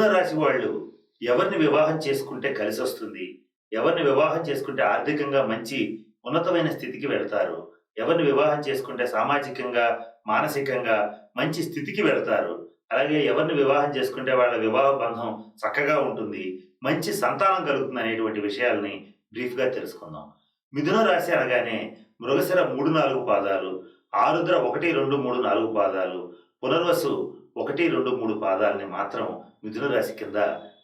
మిథున రాశి వాళ్ళు ఎవరిని వివాహం చేసుకుంటే కలిసి వస్తుంది? ఎవరిని వివాహం చేసుకుంటే ఆర్థికంగా మంచి ఉన్నతమైన స్థితికి వెళతారు? ఎవరిని వివాహం చేసుకుంటే సామాజికంగా మానసికంగా మంచి స్థితికి వెళతారు? అలాగే ఎవరిని వివాహం చేసుకుంటే వాళ్ళ వివాహ బంధం చక్కగా ఉంటుంది? మంచి సంతానం కలుగుతుంది అనేటువంటి విషయాల్ని బ్రీఫ్గా తెలుసుకుందాం. మిథున రాశి అనగానే మృగశిర మూడు నాలుగు పాదాలు ఆరుద్ర ఒకటి రెండు మూడు నాలుగు పాదాలు పునర్వసు ఒకటి రెండు మూడు పాదాలని మాత్రం మిథున రాశి కింద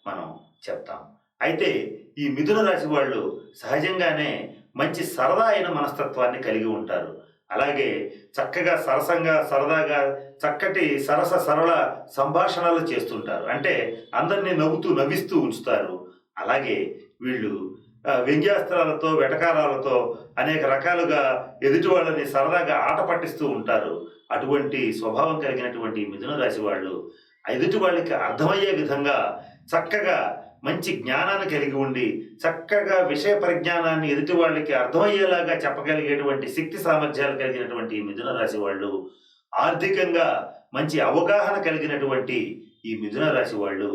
మనం చెప్తాం. అయితే ఈ మిథున రాశి వాళ్ళు సహజంగానే మంచి సరదా అయిన మనస్తత్వాన్ని కలిగి ఉంటారు. అలాగే చక్కగా సరసంగా సరదాగా చక్కటి సరస సరళ సంభాషణలు చేస్తుంటారు. అంటే అందరినీ నవ్వుతూ నవ్విస్తూ ఉంచుతారు. అలాగే వీళ్ళు వ్యంగ్యాస్త్రాలతో వెటకారాలతో అనేక రకాలుగా ఎదుటి వాళ్ళని సరదాగా ఆట పట్టిస్తూ ఉంటారు. అటువంటి స్వభావం కలిగినటువంటి మిథున రాశి వాళ్ళు ఎదుటి వాళ్ళకి అర్థమయ్యే విధంగా చక్కగా మంచి జ్ఞానాన్ని కలిగి ఉండి చక్కగా విషయ పరిజ్ఞానాన్ని ఎదుటి వాళ్ళకి అర్థమయ్యేలాగా చెప్పగలిగేటువంటి శక్తి సామర్థ్యాలు కలిగినటువంటి ఈ మిథున రాశి వాళ్ళు ఆర్థికంగా మంచి అవగాహన కలిగినటువంటి ఈ మిథున రాశి వాళ్ళు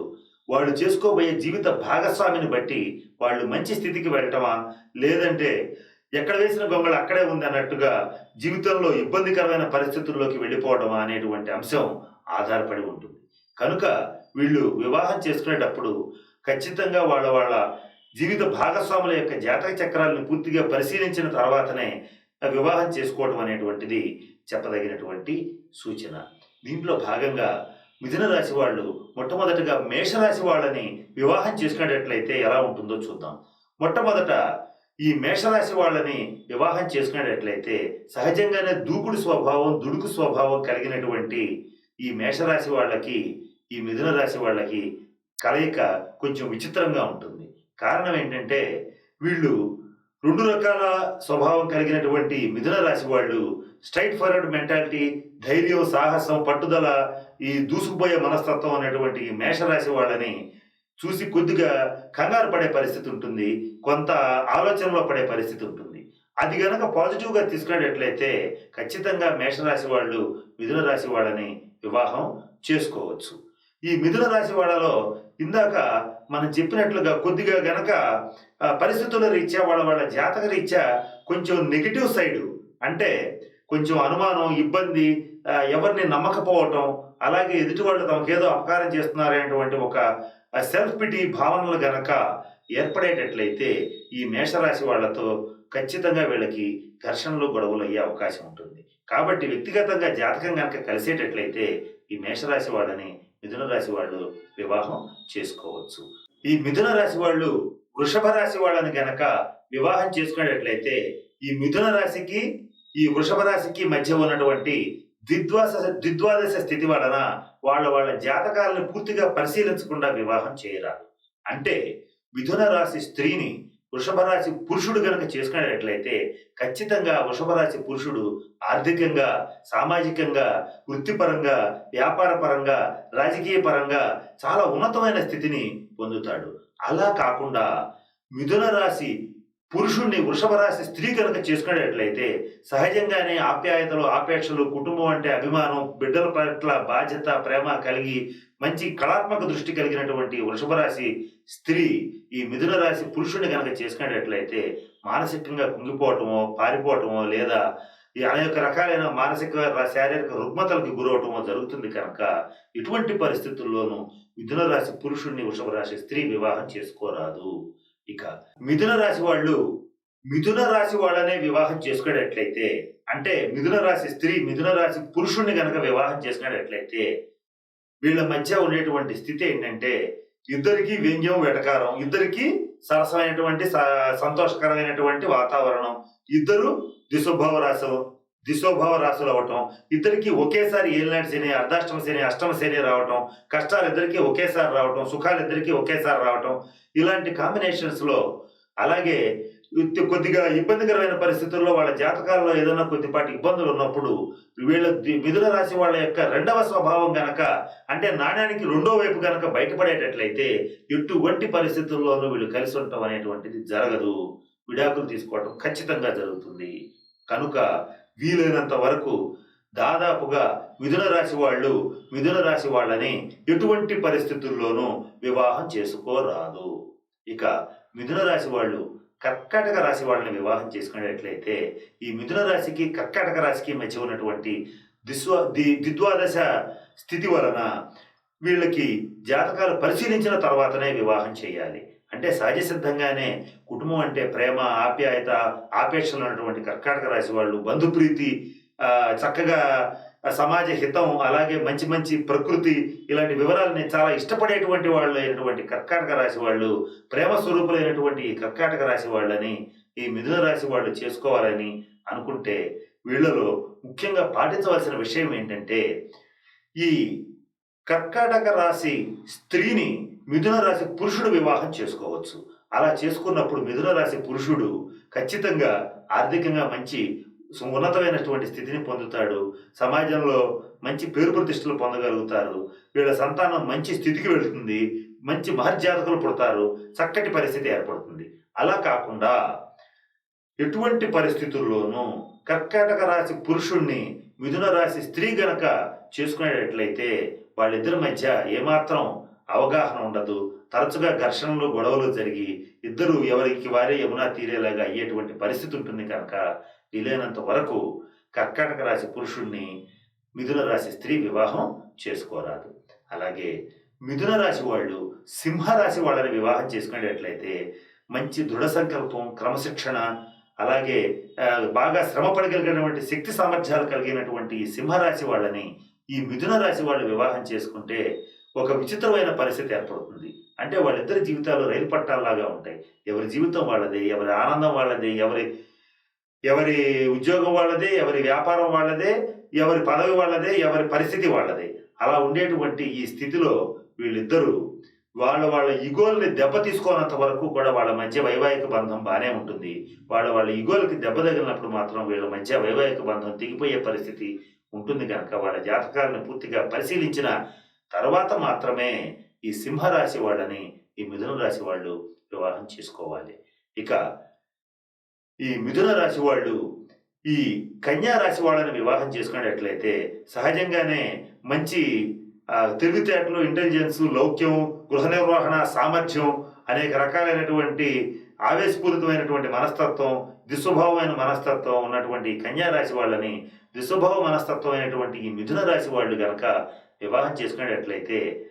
వాళ్ళు చేసుకోబోయే జీవిత భాగస్వామిని బట్టి వాళ్ళు మంచి స్థితికి వెళ్ళటమా? లేదంటే ఎక్కడ వేసిన గొంగళ అక్కడే ఉంది అన్నట్టుగా జీవితంలో ఇబ్బందికరమైన పరిస్థితుల్లోకి వెళ్ళిపోవడమా అనేటువంటి అంశం ఆధారపడి ఉంటుంది. కనుక వీళ్ళు వివాహం చేసుకునేటప్పుడు ఖచ్చితంగా వాళ్ళ వాళ్ళ జీవిత భాగస్వాముల యొక్క జాతక చక్రాలను పూర్తిగా పరిశీలించిన తర్వాతనే వివాహం చేసుకోవడం అనేటువంటిది చెప్పదగినటువంటి సూచన. దీంట్లో భాగంగా మిథున రాశి వాళ్ళు మొట్టమొదటగా మేషరాశి వాళ్ళని వివాహం చేసుకునేటట్లయితే ఎలా ఉంటుందో చూద్దాం. మొట్టమొదట ఈ మేషరాశి వాళ్ళని వివాహం చేసుకునేటట్లయితే సహజంగానే దూకుడు స్వభావం దుడుకు స్వభావం కలిగినటువంటి ఈ మేషరాశి వాళ్ళకి ఈ మిథున రాశి వాళ్ళకి కలయిక కొంచెం విచిత్రంగా ఉంటుంది. కారణం ఏంటంటే వీళ్ళు రెండు రకాల స్వభావం కలిగినటువంటి మిథున రాశి వాళ్ళు స్ట్రైట్ ఫార్వర్డ్ మెంటాలిటీ ధైర్యం సాహసం పట్టుదల ఈ దూసుకుపోయే మనస్తత్వం అనేటువంటి మేషరాశి వాళ్ళని చూసి కొద్దిగా కంగారు పడే పరిస్థితి ఉంటుంది. కొంత ఆలోచనలో పడే పరిస్థితి ఉంటుంది. అది గనక పాజిటివ్గా తీసుకునేటట్లయితే ఖచ్చితంగా మేషరాశి వాళ్ళు మిథున రాశి వాళ్ళని వివాహం చేసుకోవచ్చు. ఈ మిథున రాశి వాళ్ళలో ఇందాక మనం చెప్పినట్లుగా కొద్దిగా గనక పరిస్థితుల రీత్యా వాళ్ళ వాళ్ళ జాతక రీత్యా కొంచెం నెగిటివ్ సైడ్ అంటే కొంచెం అనుమానం ఇబ్బంది ఎవరిని నమ్మకపోవటం అలాగే ఎదుటి వాళ్ళు తమకేదో అపకారం చేస్తున్నారనేటువంటి ఒక సెల్ఫ్ పిటీ భావనలు గనక ఏర్పడేటట్లయితే ఈ మేషరాశి వాళ్ళతో ఖచ్చితంగా వీళ్ళకి ఘర్షణలు గొడవలు అయ్యే అవకాశం ఉంటుంది. కాబట్టి వ్యక్తిగతంగా జాతకం కనుక కలిసేటట్లయితే ఈ మేషరాశి వాళ్ళని మిథున రాశి వాళ్ళు వివాహం చేసుకోవచ్చు. ఈ మిథున రాశి వాళ్ళు వృషభ రాశి వాళ్ళని గనక వివాహం చేసుకునేటట్లయితే ఈ మిథున రాశికి ఈ వృషభ రాశికి మధ్య ఉన్నటువంటి ద్విద్వాస ద్విద్వాదశ స్థితి వలన వాళ్ళ వాళ్ళ జాతకాలను పూర్తిగా పరిశీలించకుండా వివాహం చేయరాదు. అంటే మిథున రాశి స్త్రీని వృషభ రాశి పురుషుడు కనుక చేసుకునేటట్లయితే ఖచ్చితంగా వృషభ రాశి పురుషుడు ఆర్థికంగా సామాజికంగా వృత్తిపరంగా వ్యాపార పరంగా రాజకీయ పరంగా చాలా ఉన్నతమైన స్థితిని పొందుతాడు. అలా కాకుండా మిథున రాశి పురుషుణ్ణి వృషభరాశి స్త్రీ కనుక చేసుకునేటట్లయితే సహజంగానే ఆప్యాయతలు ఆపేక్షలు కుటుంబం అంటే అభిమానం బిడ్డల పట్ల బాధ్యత ప్రేమ కలిగి మంచి కళాత్మక దృష్టి కలిగినటువంటి వృషభరాశి స్త్రీ ఈ మిథున రాశి పురుషుణ్ణి కనుక చేసుకునేటట్లయితే మానసికంగా కుంగిపోవటమో పారిపోవటమో లేదా ఈ అనేక రకాలైన మానసిక శారీరక రుగ్మతలకు గురవటమో జరుగుతుంది కనుక ఇటువంటి పరిస్థితుల్లోనూ మిథున రాశి పురుషుణ్ణి వృషభ రాశి స్త్రీ వివాహం చేసుకోరాదు. ఇక మిథున రాశి వాళ్ళు మిథున రాశి వాళ్ళనే వివాహం చేసుకునేటట్లయితే అంటే మిథున రాశి స్త్రీ మిథున రాశి పురుషుణ్ణి గనక వివాహం చేసుకునేటట్లయితే వీళ్ళ మధ్య ఉండేటువంటి స్థితి ఏంటంటే ఇద్దరికి వ్యంగ్యం వెటకారం ఇద్దరికి సరసమైనటువంటి స- సంతోషకరమైనటువంటి వాతావరణం ఇద్దరు దిశోభావ రాశులు. దిశోభావ రాశులు అవటం ఇద్దరికి ఒకేసారి ఏలినాటి శని అర్ధాష్టమ శని అష్టమ శని రావటం కష్టాలు ఇద్దరికి ఒకేసారి రావటం సుఖాలు ఇద్దరికి ఒకేసారి రావటం ఇలాంటి కాంబినేషన్స్లో అలాగే కొద్దిగా ఇబ్బందికరమైన పరిస్థితుల్లో వాళ్ళ జాతకాల్లో ఏదైనా కొద్దిపాటి ఇబ్బందులు ఉన్నప్పుడు వీళ్ళ ది- మిథున రాశి వాళ్ళ యొక్క రెండవ స్వభావం గనక అంటే నాణ్యానికి రెండో వైపు గనక బయటపడేటట్లయితే ఎటువంటి పరిస్థితుల్లోనూ వీళ్ళు కలిసి ఉండటం అనేటువంటిది జరగదు. విడాకులు తీసుకోవటం ఖచ్చితంగా జరుగుతుంది. కనుక వీలైనంత వరకు దాదాపుగా మిథున రాశి వాళ్ళు మిథున రాశి వాళ్ళని ఎటువంటి పరిస్థితుల్లోనూ వివాహం చేసుకోరాదు. ఇక మిథున రాశి వాళ్ళు కర్కాటక రాశి వాళ్ళని వివాహం చేసుకునేట్లయితే ఈ మిథున రాశికి కర్కాటక రాశికి మధ్య ఉన్నటువంటి దిస్వ ది దిద్వాదశ స్థితి వలన వీళ్ళకి జాతకాలు పరిశీలించిన తర్వాతనే వివాహం చేయాలి. అంటే సహజ సిద్ధంగానే కుటుంబం అంటే ప్రేమ ఆప్యాయత ఆపేక్షలు ఉన్నటువంటి కర్కాటక రాశి వాళ్ళు బంధుప్రీతి చక్కగా సమాజ హితం అలాగే మంచి మంచి ప్రకృతి ఇలాంటి వివరాలని చాలా ఇష్టపడేటువంటి వాళ్ళు అయినటువంటి కర్కాటక రాశి వాళ్ళు ప్రేమ స్వరూపులైనటువంటి ఈ కర్కాటక రాశి వాళ్ళని ఈ మిథున రాశి వాళ్ళు చేసుకోవాలని అనుకుంటే వీళ్ళలో ముఖ్యంగా పాటించవలసిన విషయం ఏంటంటే ఈ కర్కాటక రాశి స్త్రీని మిథున రాశి పురుషుడు వివాహం చేసుకోవచ్చు. అలా చేసుకున్నప్పుడు మిథున రాశి పురుషుడు ఖచ్చితంగా ఆర్థికంగా మంచి ఉన్నతమైనటువంటి స్థితిని పొందుతాడు. సమాజంలో మంచి పేరు ప్రతిష్టలు పొందగలుగుతారు. వీళ్ళ సంతానం మంచి స్థితికి వెళుతుంది. మంచి మహర్జాతకులు పుడతారు. చక్కటి పరిస్థితి ఏర్పడుతుంది. అలా కాకుండా ఎటువంటి పరిస్థితుల్లోనూ కర్కాటక రాశి పురుషుణ్ణి మిథున రాశి స్త్రీ గనక చేసుకునేటట్లయితే వాళ్ళిద్దరి మధ్య ఏమాత్రం అవగాహన ఉండదు. తరచుగా ఘర్షణలు గొడవలు జరిగి ఇద్దరు ఎవరికి వారే యమునా తీరేలాగా అయ్యేటువంటి పరిస్థితి ఉంటుంది కనుక వీలైనంత వరకు కర్కాటక రాశి పురుషుణ్ణి మిథున రాశి స్త్రీ వివాహం చేసుకోరాదు. అలాగే మిథున రాశి వాళ్ళు సింహరాశి వాళ్ళని వివాహం చేసుకునేటట్లయితే మంచి దృఢ సంకల్పం క్రమశిక్షణ అలాగే బాగా శ్రమ పడగలిగినటువంటి శక్తి సామర్థ్యాలు కలిగినటువంటి సింహరాశి వాళ్ళని ఈ మిథున రాశి వాళ్ళు వివాహం చేసుకుంటే ఒక విచిత్రమైన పరిస్థితి ఏర్పడుతుంది. అంటే వాళ్ళిద్దరి జీవితాలు రైలు పట్టాల్లాగా ఉంటాయి. ఎవరి జీవితం వాళ్ళదే ఎవరి ఆనందం వాళ్ళదే ఎవరి ఎవరి ఉద్యోగం వాళ్ళదే ఎవరి వ్యాపారం వాళ్ళదే ఎవరి పదవి వాళ్ళదే ఎవరి పరిస్థితి వాళ్ళదే. అలా ఉండేటువంటి ఈ స్థితిలో వీళ్ళిద్దరూ వాళ్ళ వాళ్ళ ఇగోల్ని దెబ్బ తీసుకోనంత వరకు కూడా వాళ్ళ మధ్య వైవాహిక బంధం బాగానే ఉంటుంది. వాళ్ళ వాళ్ళ ఇగోలకి దెబ్బ తగిలినప్పుడు మాత్రం వీళ్ళ మధ్య వైవాహిక బంధం తెగిపోయే పరిస్థితి ఉంటుంది కనుక వాళ్ళ జాతకాలను పూర్తిగా పరిశీలించిన తర్వాత మాత్రమే ఈ సింహరాశి వాళ్ళని ఈ మిథున రాశి వాళ్ళు వివాహం చేసుకోవాలి. ఇక ఈ మిథున రాశి వాళ్ళు ఈ కన్యా రాశి వాళ్ళని వివాహం చేసుకునేటట్లయితే సహజంగానే మంచి ఆ, తెలివితేటలు ఇంటెలిజెన్స్ లౌక్యం గృహ నిర్వహణ సామర్థ్యం అనేక రకాలైనటువంటి ఆవేశపూరితమైనటువంటి మనస్తత్వం దుస్వభావమైన మనస్తత్వం ఉన్నటువంటి కన్యా రాశి వాళ్ళని దుస్వభావ మనస్తత్వం అయినటువంటి ఈ మిథున రాశి వాళ్ళు కనుక వివాహం చేసుకునేటట్లయితే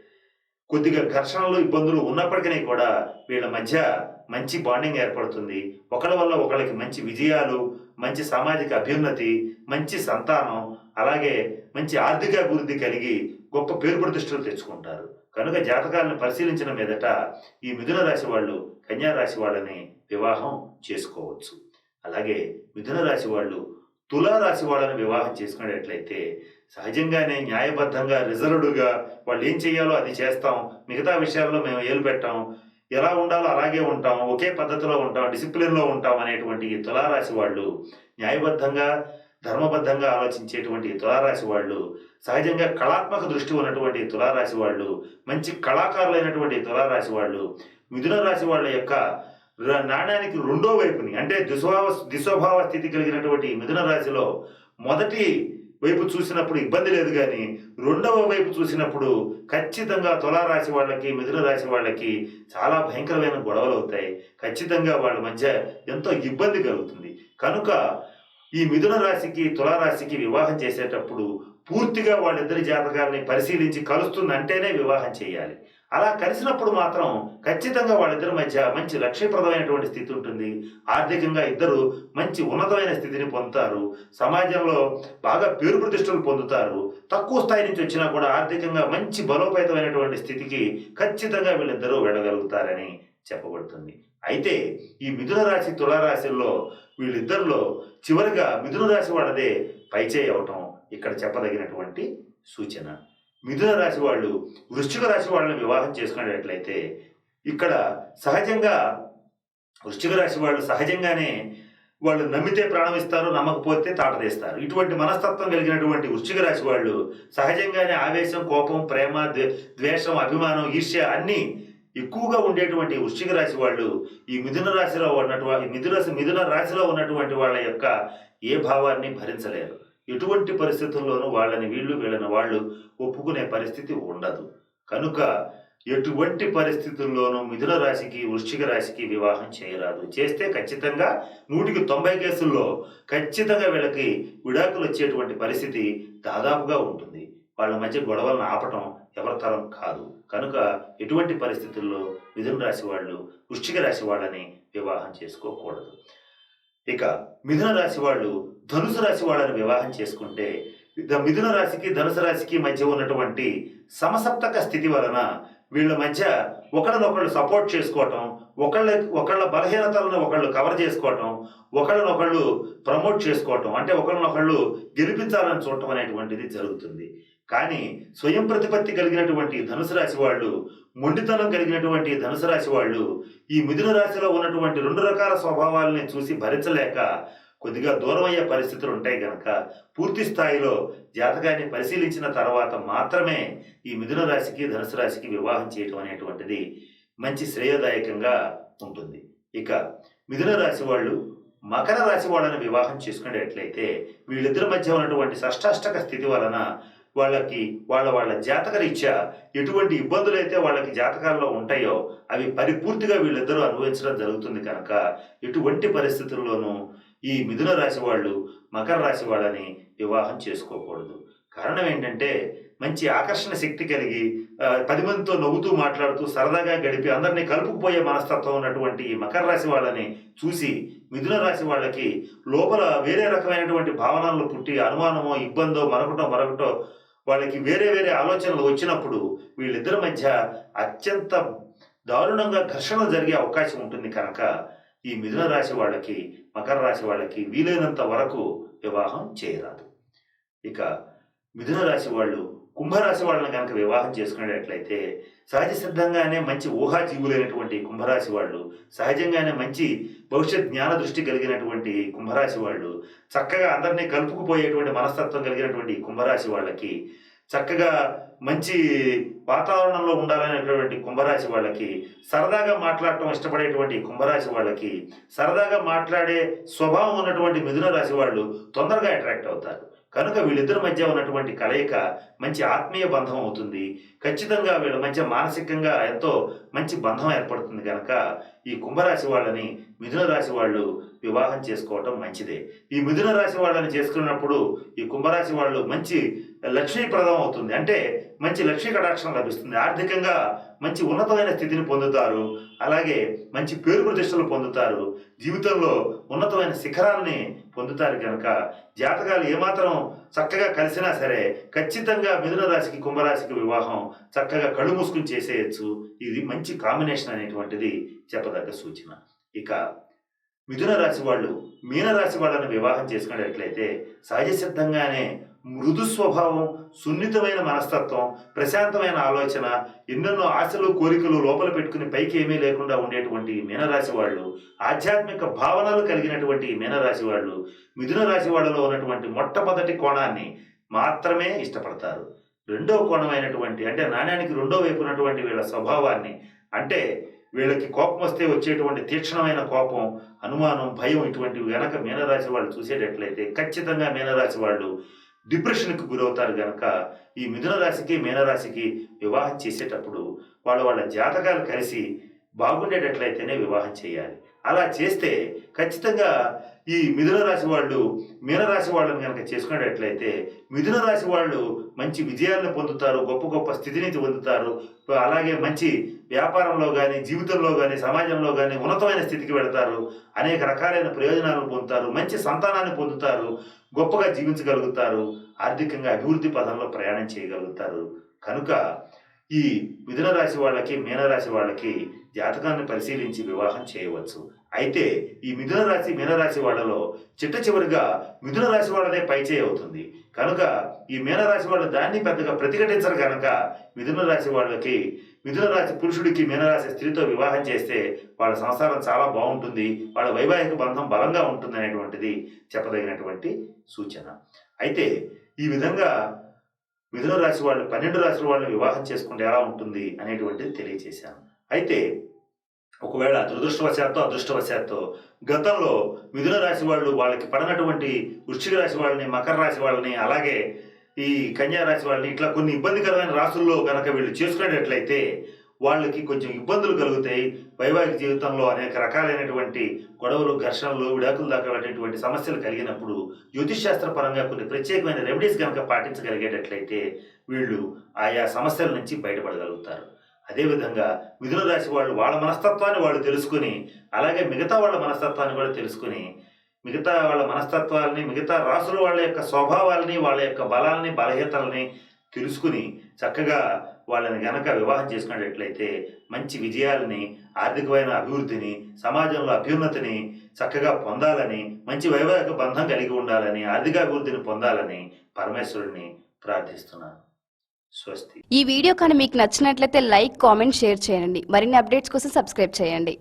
కొద్దిగా ఘర్షణలు ఇబ్బందులు ఉన్నప్పటికీ కూడా వీళ్ళ మధ్య మంచి బాండింగ్ ఏర్పడుతుంది. ఒకళ్ళ వల్ల ఒకళ్ళకి మంచి విజయాలు మంచి సామాజిక అభ్యున్నతి మంచి సంతానం అలాగే మంచి ఆర్థిక అభివృద్ధి కలిగి గొప్ప పేరు ప్రతిష్టలు తెచ్చుకుంటారు. కనుక జాతకాలను పరిశీలించిన మీదట ఈ మిథున రాశి వాళ్ళు కన్యా రాశి వాళ్ళని వివాహం చేసుకోవచ్చు. అలాగే మిథున రాశి వాళ్ళు తులారాశి వాళ్ళని వివాహం చేసుకునేటట్లయితే సహజంగానే న్యాయబద్ధంగా రిజర్వ్డ్గా వాళ్ళు ఏం చేయాలో అది చేస్తాం. మిగతా విషయాల్లో మేము ఏలు పెట్టాం. ఎలా ఉండాలో అలాగే ఉంటాం. ఒకే పద్ధతిలో ఉంటాం. డిసిప్లిన్లో ఉంటాం అనేటువంటి ఈ తులారాశి వాళ్ళు న్యాయబద్ధంగా ధర్మబద్ధంగా ఆలోచించేటువంటి తులారాశి వాళ్ళు సహజంగా కళాత్మక దృష్టి ఉన్నటువంటి తులారాశి వాళ్ళు మంచి కళాకారులైనటువంటి తులారాశి వాళ్ళు మిథున రాశి వాళ్ళ యొక్క నాణ్యానికి రెండో వైపుని అంటే దుస్వభావ దుస్వభావ స్థితి కలిగినటువంటి మిథున రాశిలో మొదటి వైపు చూసినప్పుడు ఇబ్బంది లేదు కానీ రెండవ వైపు చూసినప్పుడు ఖచ్చితంగా తులారాశి వాళ్ళకి మిథున రాశి వాళ్ళకి చాలా భయంకరమైన గొడవలు అవుతాయి. ఖచ్చితంగా వాళ్ళ మధ్య ఎంతో ఇబ్బంది కలుగుతుంది. కనుక ఈ మిథున రాశికి తులారాశికి వివాహం చేసేటప్పుడు పూర్తిగా వాళ్ళిద్దరి జాతకాలని పరిశీలించి కలుస్తుంది అంటేనే వివాహం చేయాలి. అలా కలిసినప్పుడు మాత్రం ఖచ్చితంగా వాళ్ళిద్దరి మధ్య మంచి లక్ష్యప్రదమైనటువంటి స్థితి ఉంటుంది. ఆర్థికంగా ఇద్దరు మంచి ఉన్నతమైన స్థితిని పొందుతారు. సమాజంలో బాగా పేరు ప్రతిష్టలు పొందుతారు. తక్కువ స్థాయి నుంచి వచ్చినా కూడా ఆర్థికంగా మంచి బలోపేతమైనటువంటి స్థితికి ఖచ్చితంగా వీళ్ళిద్దరూ వెళ్ళగలుగుతారని చెప్పబడుతుంది. అయితే ఈ మిథున రాశి తులారాశుల్లో వీళ్ళిద్దరిలో చివరిగా మిథున రాశి వాళ్ళదే పైచేయి అవటం ఇక్కడ చెప్పదగినటువంటి సూచన. మిథున రాశి వాళ్ళు వృశ్చిక రాశి వాళ్ళని వివాహం చేసుకునేటట్లయితే ఇక్కడ సహజంగా వృశ్చిక రాశి వాళ్ళు సహజంగానే వాళ్ళు నమ్మితే ప్రాణం ఇస్తారు నమ్మకపోతే తాట తీస్తారు. ఇటువంటి మనస్తత్వం కలిగినటువంటి వృశ్చిక రాశి వాళ్ళు సహజంగానే ఆవేశం కోపం ప్రేమ ద్వేషం అభిమానం ఈర్ష్య అన్నీ ఎక్కువగా ఉండేటువంటి వృశ్చిక రాశి వాళ్ళు ఈ మిథున రాశిలో ఉన్నటువంటి మిథున మిథున రాశిలో ఉన్నటువంటి వాళ్ళ యొక్క ఏ భావాన్ని భరించలేరు. ఎటువంటి పరిస్థితుల్లోనూ వాళ్ళని వీళ్ళు వీళ్ళని వాళ్ళు ఒప్పుకునే పరిస్థితి ఉండదు. కనుక ఎటువంటి పరిస్థితుల్లోనూ మిథున రాశికి వృశ్చిక రాశికి వివాహం చేయరాదు. చేస్తే ఖచ్చితంగా నూటికి తొంభై కేసుల్లో ఖచ్చితంగా వీళ్ళకి విడాకులు వచ్చేటువంటి పరిస్థితి దాదాపుగా ఉంటుంది. వాళ్ళ మధ్య గొడవలను ఆపటం ఎవరితరం కాదు. కనుక ఎటువంటి పరిస్థితుల్లో మిథున రాశి వాళ్ళు వృశ్చిక రాశి వాళ్ళని వివాహం చేసుకోకూడదు. ఇక మిథున రాశి వాళ్ళు ధనుసు రాశి వాళ్ళని వివాహం చేసుకుంటే మిథున రాశికి ధనుసు రాశికి మధ్య ఉన్నటువంటి సమసప్తక స్థితి వలన వీళ్ళ మధ్య ఒకళ్ళనొకళ్ళు సపోర్ట్ చేసుకోవటం ఒకళ్ళ ఒకళ్ళ బలహీనతలను ఒకళ్ళు కవర్ చేసుకోవటం ఒకళ్ళనొకళ్ళు ప్రమోట్ చేసుకోవటం అంటే ఒకళ్ళనొకళ్ళు గెలిపించాలని చూడటం అనేటువంటిది జరుగుతుంది. కానీ స్వయం ప్రతిపత్తి కలిగినటువంటి ధనుసు రాశి వాళ్ళు మొండితనం కలిగినటువంటి ధనుసు రాశి వాళ్ళు ఈ మిథున రాశిలో ఉన్నటువంటి రెండు రకాల స్వభావాలని చూసి భరించలేక కొద్దిగా దూరం అయ్యే పరిస్థితులు ఉంటాయి కనుక పూర్తి స్థాయిలో జాతకాన్ని పరిశీలించిన తర్వాత మాత్రమే ఈ మిథున రాశికి ధనుసు రాశికి వివాహం చేయటం అనేటువంటిది మంచి శ్రేయదాయకంగా ఉంటుంది. ఇక మిథున రాశి వాళ్ళు మకర రాశి వాళ్ళని వివాహం చేసుకునేటట్లయితే వీళ్ళిద్దరి మధ్య ఉన్నటువంటి షష్టాష్టక స్థితి వలన వాళ్ళకి వాళ్ళ వాళ్ళ జాతక రీత్యా ఎటువంటి ఇబ్బందులు అయితే వాళ్ళకి జాతకాల్లో ఉంటాయో అవి పరిపూర్తిగా వీళ్ళిద్దరూ అనుభవించడం జరుగుతుంది కనుక ఎటువంటి పరిస్థితుల్లోనూ ఈ మిథున రాశి వాళ్ళు మకర రాశి వాళ్ళని వివాహం చేసుకోకూడదు. కారణం ఏంటంటే మంచి ఆకర్షణ శక్తి కలిగి పది మందితో నవ్వుతూ మాట్లాడుతూ సరదాగా గడిపి అందరినీ కలుపుకుపోయే మనస్తత్వం ఉన్నటువంటి ఈ మకర రాశి వాళ్ళని చూసి మిథున రాశి వాళ్ళకి లోపల వేరే రకమైనటువంటి భావనలు పుట్టి అనుమానమో ఇబ్బందో మరొకటో మరొకటో వాళ్ళకి వేరే వేరే ఆలోచనలు వచ్చినప్పుడు వీళ్ళిద్దరి మధ్య అత్యంత దారుణంగా ఘర్షణ జరిగే అవకాశం ఉంటుంది కనుక ఈ మిథున రాశి వాళ్ళకి మకర రాశి వాళ్ళకి వీలైనంత వరకు వివాహం చేయరాదు. ఇక మిథున రాశి వాళ్ళు కుంభరాశి వాళ్ళని కనుక వివాహం చేసుకునేటట్లయితే సహజ సిద్ధంగానే మంచి ఊహాజీవులైనటువంటి కుంభరాశి వాళ్ళు సహజంగానే మంచి భవిష్యత్ జ్ఞాన దృష్టి కలిగినటువంటి కుంభరాశి వాళ్ళు చక్కగా అందరినీ కలుపుకుపోయేటువంటి మనస్తత్వం కలిగినటువంటి కుంభరాశి వాళ్ళకి చక్కగా మంచి వాతావరణంలో ఉండాలనేటువంటి కుంభరాశి వాళ్ళకి సరదాగా మాట్లాడటం ఇష్టపడేటువంటి కుంభరాశి వాళ్ళకి సరదాగా మాట్లాడే స్వభావం ఉన్నటువంటి మిథున రాశి వాళ్ళు తొందరగా అట్రాక్ట్ అవుతారు. కనుక వీళ్ళిద్దరి మధ్య ఉన్నటువంటి కలయిక మంచి ఆత్మీయ బంధం అవుతుంది. ఖచ్చితంగా వీళ్ళ మధ్య మానసికంగా ఎంతో మంచి బంధం ఏర్పడుతుంది కనుక ఈ కుంభరాశి వాళ్ళని మిథున రాశి వాళ్ళు వివాహం చేసుకోవటం మంచిదే. ఈ మిథున రాశి వాళ్ళని చేసుకున్నప్పుడు ఈ కుంభరాశి వాళ్ళు మంచి లక్ష్మీప్రదం అవుతుంది. అంటే మంచి లక్ష్మీ కటాక్షం లభిస్తుంది. ఆర్థికంగా మంచి ఉన్నతమైన స్థితిని పొందుతారు. అలాగే మంచి పేరు ప్రతిష్టలు పొందుతారు. జీవితంలో ఉన్నతమైన శిఖరాలని పొందుతారు కనుక జాతకాలు ఏమాత్రం చక్కగా కలిసినా సరే ఖచ్చితంగా మిథున రాశికి కుంభరాశికి వివాహం చక్కగా కళ్ళు మూసుకుని చేసేయచ్చు. ఇది మంచి కాంబినేషన్ అనేటువంటిది చెప్పదగ్గ సూచన. ఇక మిథున రాశి వాళ్ళు మీనరాశి వాళ్ళని వివాహం చేసుకునేట్లయితే సహజ సిద్ధంగానే మృదు స్వభావం సున్నితమైన మనస్తత్వం ప్రశాంతమైన ఆలోచన ఎన్నెన్నో ఆశలు కోరికలు లోపల పెట్టుకుని పైకి ఏమీ లేకుండా ఉండేటువంటి మీనరాశి వాళ్ళు ఆధ్యాత్మిక భావనలు కలిగినటువంటి మీనరాశి వాళ్ళు మిథున రాశి వాళ్ళలో ఉన్నటువంటి మొట్టమొదటి కోణాన్ని మాత్రమే ఇష్టపడతారు. రెండో కోణమైనటువంటి అంటే నాణ్యానికి రెండో వైపు ఉన్నటువంటి వీళ్ళ స్వభావాన్ని అంటే వీళ్ళకి కోపం వస్తే వచ్చేటువంటి తీక్షణమైన కోపం అనుమానం భయం ఇటువంటివి గనక మీనరాశి వాళ్ళు చూసేటట్లయితే ఖచ్చితంగా మీనరాశి వాళ్ళు డిప్రెషన్కి గురవుతారు కనుక ఈ మిథున రాశికి మీనరాశికి వివాహం చేసేటప్పుడు వాళ్ళ వాళ్ళ జాతకాలు కలిసి బాగుండేటట్లయితేనే వివాహం చేయాలి. అలా చేస్తే ఖచ్చితంగా ఈ మిథున రాశి వాళ్ళు మీనరాశి వాళ్ళని కనుక చేసుకునేటట్లయితే మిథున రాశి వాళ్ళు మంచి విజయాలను పొందుతారు గొప్ప గొప్ప స్థితిని పొందుతారు. అలాగే మంచి వ్యాపారంలో కానీ జీవితంలో కానీ సమాజంలో కానీ ఉన్నతమైన స్థితికి వెళతారు. అనేక రకాలైన ప్రయోజనాలను పొందుతారు మంచి సంతానాన్ని పొందుతారు. గొప్పగా జీవించగలుగుతారు ఆర్థికంగా అభివృద్ధి పదంలో ప్రయాణం చేయగలుగుతారు. కనుక ఈ మిథున రాశి వాళ్ళకి మీనరాశి వాళ్ళకి జాతకాన్ని పరిశీలించి వివాహం చేయవచ్చు. అయితే ఈ మిథున రాశి మీనరాశి వాళ్ళలో చిట్ట చివరిగా మిథున రాశి వాళ్ళదే పైచే అవుతుంది. కనుక ఈ మీనరాశి వాళ్ళు దాన్ని పెద్దగా ప్రతిఘటించరు కనుక మిథున రాశి వాళ్ళకి మిథున రాశి పురుషుడికి మీనరాశి స్త్రీతో వివాహం చేస్తే వాళ్ళ సంసారం చాలా బాగుంటుంది వాళ్ళ వైవాహిక బంధం బలంగా ఉంటుంది అనేటువంటిది చెప్పదగినటువంటి సూచన. అయితే ఈ విధంగా మిథున రాశి వాళ్ళు పన్నెండు రాశుల వాళ్ళని వివాహం చేసుకుంటే ఎలా ఉంటుంది అనేటువంటిది తెలియజేశాను అయితే ఒకవేళ దురదృష్టవశాత్తు అదృష్టవశాత్తు గతంలో మిథున రాశి వాళ్ళు వాళ్ళకి పడినటువంటి వృశ్చిక రాశి వాళ్ళని మకర రాశి వాళ్ళని అలాగే ఈ కన్యా రాశి వాళ్ళని ఇట్లా కొన్ని ఇబ్బందికరమైన రాశుల్లో కనుక వీళ్ళు చేసుకునేటట్లయితే వాళ్ళకి కొంచెం ఇబ్బందులు కలుగుతాయి. వైవాహిక జీవితంలో అనేక రకాలైనటువంటి గొడవలు ఘర్షణలు విడాకులు దాకా వెళ్ళేటువంటి సమస్యలు కలిగినప్పుడు జ్యోతిష్శాస్త్ర పరంగా కొన్ని ప్రత్యేకమైన రెమెడీస్ కనుక పాటించగలిగేటట్లయితే వీళ్ళు ఆయా సమస్యల నుంచి బయటపడగలుగుతారు. అదేవిధంగా మిథున రాశి వాళ్ళు వాళ్ళ మనస్తత్వాన్ని వాళ్ళు తెలుసుకుని అలాగే మిగతా వాళ్ళ మనస్తత్వాన్ని కూడా తెలుసుకుని మిగతా వాళ్ళ మనస్తత్వాలని మిగతా రాసుల వాళ్ళ యొక్క స్వభావాలని వాళ్ళ యొక్క బలాలని బలహీతలని తెలుసుకుని చక్కగా వాళ్ళని గనక వివాహం చేసుకునేటట్లయితే మంచి విజయాలని ఆర్థికమైన అభివృద్ధిని సమాజంలో అభ్యున్నతిని చక్కగా పొందాలని మంచి వైవాహిక బంధం కలిగి ఉండాలని ఆర్థిక అభివృద్ధిని పొందాలని పరమేశ్వరుడిని ప్రార్థిస్తున్నాను. స్వస్తి. ఈ వీడియో కానీ మీకు నచ్చినట్లయితే లైక్ కామెంట్ షేర్ చేయండి. మరిన్ని అప్డేట్స్ కోసం సబ్స్క్రైబ్ చేయండి.